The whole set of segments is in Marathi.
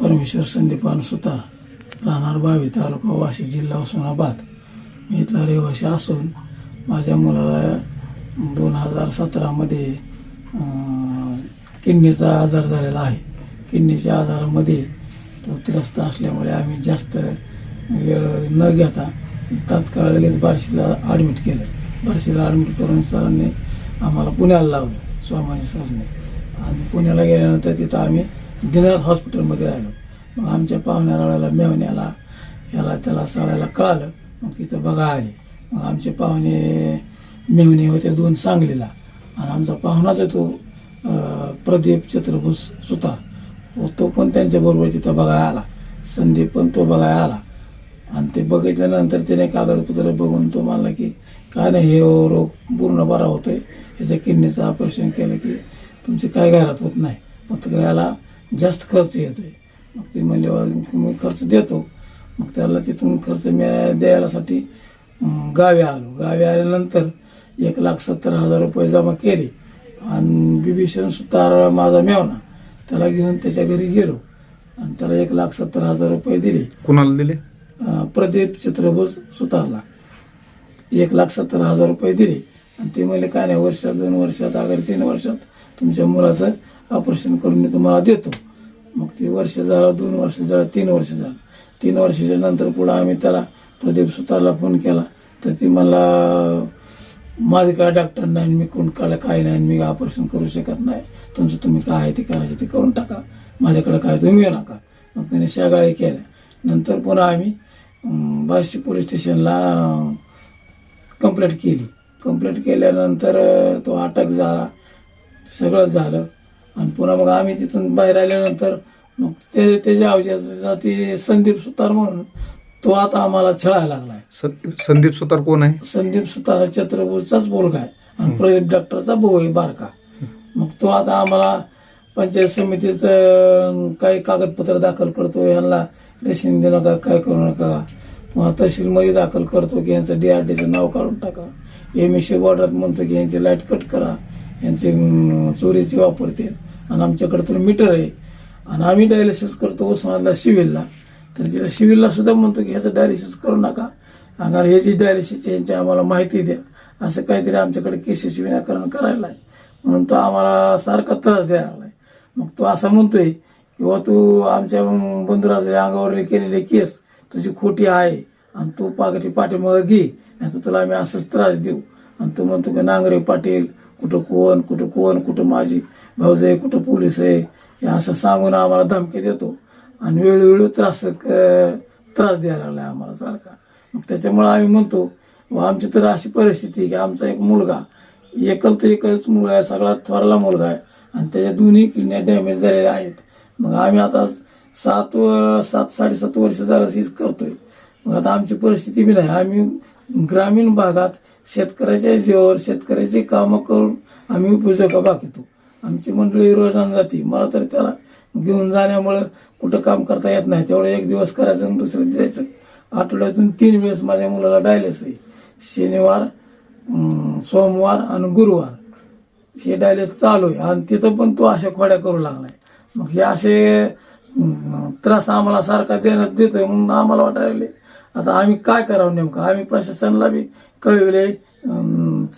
परमेश्वर संदीपान सुतार राहणार बावी तालुका वाशी जिल्हा उस्मानाबाद. मी इथला रहिवासी असून माझ्या मुलाला दोन हजार सतरामध्ये किडनीचा आजार झालेला आहे. किडनीच्या आजारामध्ये तो त्रस्त असल्यामुळे आम्ही जास्त वेळ न घेता तात्काळ लगेच बार्शीला ॲडमिट केलं. बार्शीला ॲडमिट करून सरांनी आम्हाला पुण्याला लावलं स्वामानी सरने. आणि पुण्याला गेल्यानंतर तिथं आम्ही दिनाथ हॉस्पिटलमध्ये राहिलो. मग आमच्या पाहुण्याराळ्याला मेवण्याला याला त्याला सळायला कळालं. मग तिथं बघा आले. मग आमचे पाहुणे मेवणे होते दोन सांगलीला. आणि आमचा पाहुणाच तो प्रदीप चित्रभूष सुतार. हो, तो पण त्यांच्याबरोबर तिथं बघायला आला. संदीप पण तो बघायला आला. आणि ते बघितल्यानंतर त्याने कागदपत्र बघून तो म्हणला की काय नाही हे रोग पूर्ण बरा होतोय. ह्याच्या किडनीचं ऑपरेशन केलं की तुमची काय घरात होत नाही. फक्त याला जास्त खर्च येतोय. मग ते म्हणले "वा, मी खर्च देतो. मग त्याला तिथून खर्च मी द्यायलासाठी गावी आलो. गावी आल्यानंतर एक लाख सत्तर हजार रुपये जमा केले. आणि बिभीषण सुतार माझा मेवना त्याला घेऊन त्याच्या घरी गेलो. आणि त्याला एक लाख सत्तर हजार रुपये दिले. कुणाला दिले? प्रदीप चित्रभूष सुतारला. एक लाख सत्तर हजार रुपये दिले. आणि ते म्हणले काय नाही वर्षात दोन वर्षात अगर तीन वर्षात तुमच्या मुलाचं ऑपरेशन करून मी तुम्हाला देतो. मग ते वर्ष झालं दोन वर्ष झालं तीन वर्ष झालं. तीन वर्षाच्या नंतर पुढं आम्ही त्याला प्रदीप सुतारला फोन केला. तर ती मला माझे काय डॉक्टर नाही मी कोण काळ काय नाही मी ऑपरेशन करू शकत नाही. तुमचं तुम्ही काय आहे ते करायचं ते करून टाका. माझ्याकडे काय तुम्ही येऊ नका. मग त्याने शेगाळी केल्या. नंतर पुन्हा आम्ही अं, बार्शी पोलीस स्टेशनला कंप्लेंट केली. कंप्लेंट केल्यानंतर तो अटक झाला. सगळं झालं. आणि पुन्हा मग आम्ही तिथून बाहेर आल्यानंतर मग ते त्याच्या औषधाचा ते संदीप सुतार म्हणून तो आता आम्हाला छळायला लागलाय. संदीप संदीप सुतार कोण आहे? संदीप सुतार छत्रपूरचाच मुलगा आहे. आणि प्रदीप डॉक्टरचा भाऊ आहे बारका. मग तो आता आम्हाला पंचायत समितीत काही कागदपत्र दाखल करतो यांना रेशन देऊ नका काय करू नका. पुन्हा तहसीलमध्ये दाखल करतो की यांचं डी आर डीचं नाव काढून टाका. एम एस वॉर्डात म्हणतो की यांची लाइट कट करा. यांचे चोरीचे वापरते आणि आमच्याकडे तर मीटर आहे. आणि आम्ही डायलिसिस करतो उस्मानला सिव्हिलला तर तिथं सिव्हिलला सुद्धा म्हणतो की ह्याचं डायलिसिस करू नका. अगर ह्याची डायलिसिस यांची आम्हाला माहिती द्या. असं काहीतरी आमच्याकडे केसेस विनाकरण करायला आहे. म्हणून तो आम्हाला सारखा त्रास द्यायला आहे मग तो असा म्हणतोय किंवा तू आमच्या बंधुराच्या अंगावर केलेले केस तुझी खोटी आहे. आणि तू पागटी पाठीमागं घे. नाही तर तुला आम्ही असंच त्रास देऊ. आणि तो म्हणतो की नांगरे पाटील कुठं कोण कुठं कोण कुठं माझी भाऊज आहे कुठं पोलीस आहे. हे असं सांगून आम्हाला धमकी देतो. आणि वेळोवेळी त्रास क- त्रास द्यायला लागला आम्हाला सारखा. मग त्याच्यामुळं आम्ही म्हणतो व आमची तर अशी परिस्थिती की आमचा एक मुलगा एकल तर एकच मुलगा आहे सगळ्यात थोरला मुलगा आहे. आणि त्याच्या दोन्ही किडण्या डॅमेज झालेल्या आहेत. मग आम्ही आता सात व सात साडेसात वर्ष झालं हीच करतोय. मग आता आमची परिस्थिती बी नाही. आम्ही ग्रामीण भागात शेतकऱ्याच्या जीवावर शेतकऱ्याची कामं करून आम्ही उपयोजका बाकीतो आमची मंडळी रोजानं जाते. मला तर त्याला घेऊन जाण्यामुळं कुठं काम करता येत नाही. तेवढं एक दिवस करायचं आणि दुसरं द्यायचं जायचं. आठवड्यातून तीन वेळेस माझ्या मुलाला डायलिस आहे. शनिवार सोमवार आणि गुरुवार. हे डायलिस चालू आहे. आणि तिथं पण तो अशा खोड्या करू लागलाय. मग हे असे त्रास आम्हाला सारखा देण्यात देतोय म्हणून आम्हाला वाटायले आता आम्ही काय करावं नेमकं? आम्ही प्रशासनाला बी कळविले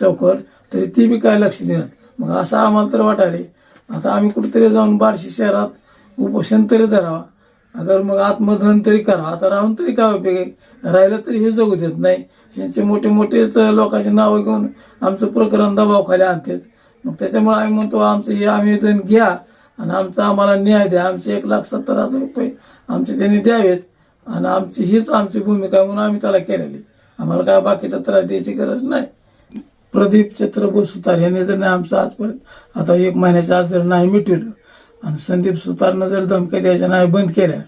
चौकट तरी ती बी काय लक्ष देण्यात मग असं आम्हाला तर वाटायले. आता आम्ही कुठेतरी जाऊन बार्शी शहरात उपोषण तरी धरावा. अगर मग आत्मधन तरी करा आता राहून तरी काय उपयोग राहिलं तरी हे जगू देत नाही. ह्यांचे मोठे मोठेच लोकांची नावं घेऊन आमचं प्रकरण दबावखाली आणतात. मग त्याच्यामुळे आम्ही म्हणतो आमचं हे आवेदन घ्या. आणि आमचा आम्हाला न्याय द्या. आमचे एक लाख सत्तर हजार रुपये आमचे त्यांनी द्यावेत. आणि आमची हीच आमची भूमिका म्हणून आम्ही त्याला केलेली. आम्हाला काय बाकीचा त्रास द्यायची गरज नाही. प्रदीप चंद्रभू सुतार यांनी जर नाही आमचं आजपर्यंत आता एक महिन्याच्या आज जर नाही मिटवलं आणि संदीप सुतारनं जर धमक्या द्यायच्या नाही बंद केल्या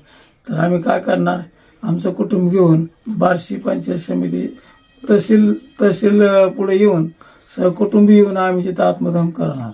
तर आम्ही काय करणार? आमचं कुटुंब घेऊन बार्शी पंचायत समिती तहसील तहसील पुढे येऊन सहकुटुंबी येऊन आम्ही तिथं आत्मदहन करणार.